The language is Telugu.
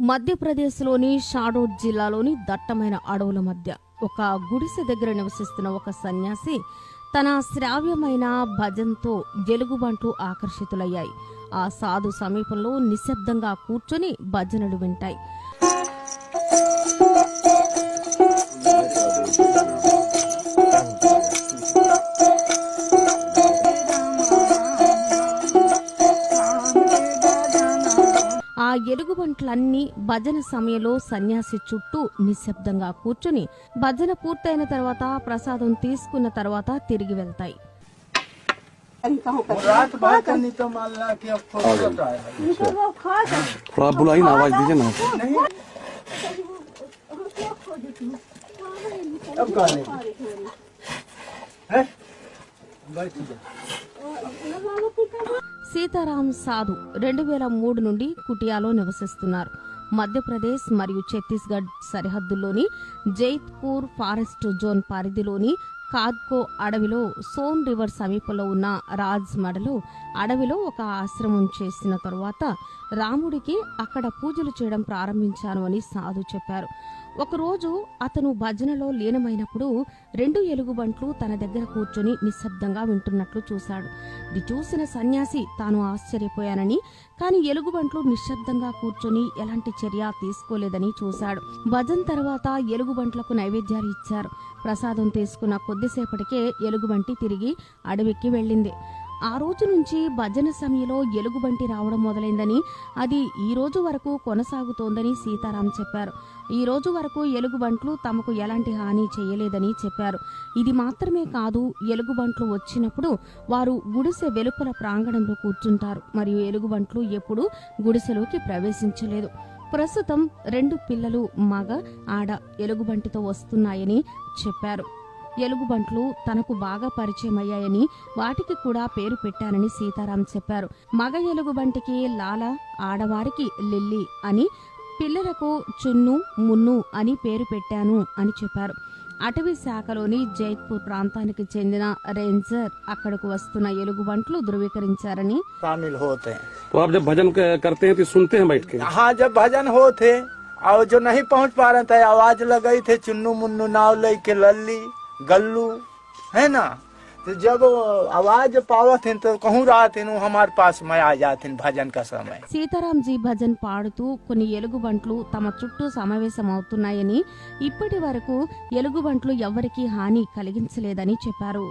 మధ్యప్రదేశ్లోని షాడోడ్ జిల్లాలోని దట్టమైన అడవుల మధ్య ఒక గుడిసె దగ్గర నివసిస్తున్న ఒక సన్యాసి తన శ్రావ్యమైన భజన్తో ఎలుగుబంట్లు ఆకర్షితులయ్యాయి. ఆ సాధు సమీపంలో నిశ్శబ్దంగా కూర్చొని భజనలు వింటాయి. ఆ ఎలుగుబంట్లన్నీ భజన సమయంలో సన్యాసి చుట్టూ నిశ్శబ్దంగా కూర్చుని భజన పూర్తయిన తర్వాత ప్రసాదం తీసుకున్న తర్వాత తిరిగి వెళ్తాయి. సీతారాం సాధు రెండు వేల మూడు నుండి కుటియాలో నివసిస్తున్నారు. మధ్యప్రదేశ్ మరియు ఛత్తీస్గఢ్ సరిహద్దుల్లోని జైత్పూర్ ఫారెస్ట్ జోన్ పరిధిలోని కాద్కో అడవిలో సోన్ రివర్ సమీపంలో ఉన్న రాజ్ మడలో అడవిలో ఒక ఆశ్రమం చేసిన తరువాత రాముడికి అక్కడ పూజలు చేయడం ప్రారంభించాను అని సాధు చెప్పారు. ఒకరోజు అతను భజనలో లీనమైనప్పుడు రెండు ఎలుగుబంట్లు తన దగ్గర కూర్చొని నిశ్శబ్దంగా వింటున్నట్లు చూశాడు. ఇది చూసిన సన్యాసి తాను ఆశ్చర్యపోయానని కాని ఎలుగుబంట్లు నిశ్శబ్దంగా కూర్చొని ఎలాంటి చర్య తీసుకోలేదని చూశాడు. భజన్ తర్వాత ఎలుగుబంట్లకు నైవేద్యాలు ఇచ్చారు. ప్రసాదం తీసుకున్న కొద్దిసేపటికే ఎలుగుబంటి తిరిగి అడవికి వెళ్ళింది. ఆ రోజు నుంచి భజన సమయంలో ఎలుగుబంటి రావడం మొదలైందని అది ఈ రోజు వరకు కొనసాగుతోందని సీతారాం చెప్పారు. ఈ రోజు వరకు ఎలుగుబంట్లు తమకు ఎలాంటి హాని చేయలేదని చెప్పారు. ఇది మాత్రమే కాదు ఎలుగుబంట్లు వచ్చినప్పుడు వారు గుడిసె వెలుపల ప్రాంగణంలో కూర్చుంటారు మరియు ఎలుగుబంట్లు ఎప్పుడూ గుడిసెలోకి ప్రవేశించలేదు. ప్రస్తుతం రెండు పిల్లలు మగ ఆడ ఎలుగుబంటితో వస్తున్నాయని చెప్పారు. ఎలుగుబంట్లు తనకు బాగా పరిచయమయ్యాయని వాటికి కూడా పేరు పెట్టానని సీతారాం చెప్పారు. మగ ఎలుగుబంటికి లాల ఆడవారికి లిల్లీ అని పిల్లలకు చున్ను మున్ను అని పేరు పెట్టాను అని చెప్పారు. అటవీ శాఖలోని జైత్పూర్ ప్రాంతానికి చెందిన రేంజర్ అక్కడకు వస్తున్న ఎలుగుబంట్లు ధృవీకరించారని शामिल होते हैं तो आप जब भजन क- करते हैं तो सुनते हैं बैठ के हाँ जब भजन होते और जो नहीं पहुंच पा रहे थे आवाज लगाई थे चुन्नू मुन्नू नाव लई के लल्ली गल्लू है ना तो जब आवाज पावत हैं तो कहूँ रहा थे हमारे पास में आ जाते भजन का समय సీతారాంజీ భజన్ పాడుతూ కొన్ని ఎలుగుబంట్లు తమ చుట్టూ సమావేశమవుతున్నాయని ఇప్పటి వరకు ఎలుగుబంట్లు ఎవ్వరికీ హాని కలిగించలేదని చెప్పారు